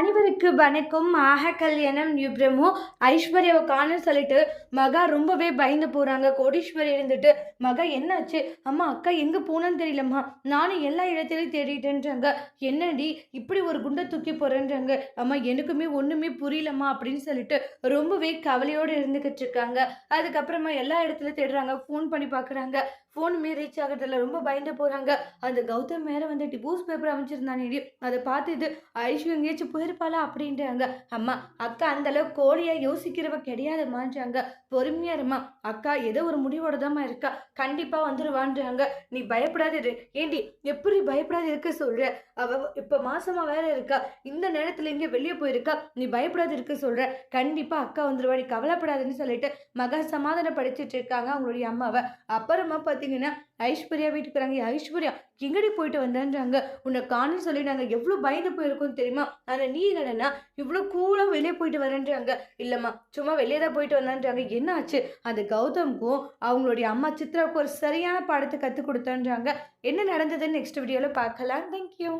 அனைவருக்கு வணக்கம். ஆக கல்யாணம் நிப்ரமோ ஐஸ்வர்யாவை காணன்னு சொல்லிட்டு மகா ரொம்பவே பயந்து போகிறாங்க கோடீஸ்வரி இருந்துட்டு மகா என்னாச்சு? அம்மா அக்கா எங்கே போனோன்னு தெரியலம்மா. நானும் எல்லா இடத்துலையும் தேடிட்டேன்றாங்க. என்னடி இப்படி ஒரு குண்டை தூக்கி போகிறேன்றாங்க அம்மா எனக்குமே ஒன்றுமே புரியலம்மா அப்படின்னு சொல்லிட்டு ரொம்பவே கவலையோடு இருந்துக்கிட்டு இருக்காங்க. அதுக்கப்புறமா எல்லா இடத்துலையும் தேடுறாங்க. ஃபோன் பண்ணி பார்க்குறாங்க ஃபோனுமே ரீச் ஆகிறதுல ரொம்ப பயந்து போகிறாங்க அந்த கௌதம் மேலே வந்து டிவோர்ஸ் பேப்பர் அமைச்சிருந்தானே அதை பார்த்துட்டு ஐஸ்வர்யா எங்கேயாச்சும் போயிருப்பாளா அப்படின்றாங்க. அம்மா அக்கா அந்த அளவுக்கு கோழியா யோசிக்கிறவ கிடையாதுமான்றாங்க பொறுமையா இருமா அக்கா ஏதோ ஒரு முடிவோட தாம்மா இருக்கா. கண்டிப்பா வந்துருவான்றாங்க. நீ பயப்படாது இரு ஏண்டி எப்படி பயப்படாது இருக்க சொல்ற? அவ இப்ப மாசமா வேற இருக்கா. இந்த நேரத்துல இங்க வெளியே போயிருக்கா. நீ பயப்படாது இருக்க சொல்ற. கண்டிப்பா அக்கா வந்துருவா. நீ கவலைப்படாதுன்னு சொல்லிட்டு மகா சமாதானப்படுத்திட்டு இருக்காங்க அவங்களுடைய அம்மாவை. அப்புறமா பார்த்தீங்கன்னா ஐஸ்வர்யா வீட்டுக்கு வராங்க. ஐஸ்வர்யா எங்கடி போயிட்டு வந்தேன்றாங்க. உன்னை காணுன்னு சொல்லி நாங்கள் எவ்வளோ பயந்து போயிருக்கோம் தெரியுமா? ஆனால் நீ என்னடனா இவ்வளோ கூலாக வெளியே போயிட்டு வரேன்றாங்க. இல்லைம்மா சும்மா வெளியே தான் போயிட்டு வந்தான்றாங்க. என்ன ஆச்சு? அந்த கௌதம்க்கும் அவங்களுடைய அம்மா சித்ராவுக்கும் ஒரு சரியான பாடத்தை கற்றுக் கொடுத்தான்றாங்க. என்ன நடந்ததுன்னு நெக்ஸ்ட் வீடியோவில் பார்க்கலாம். தேங்க்யூ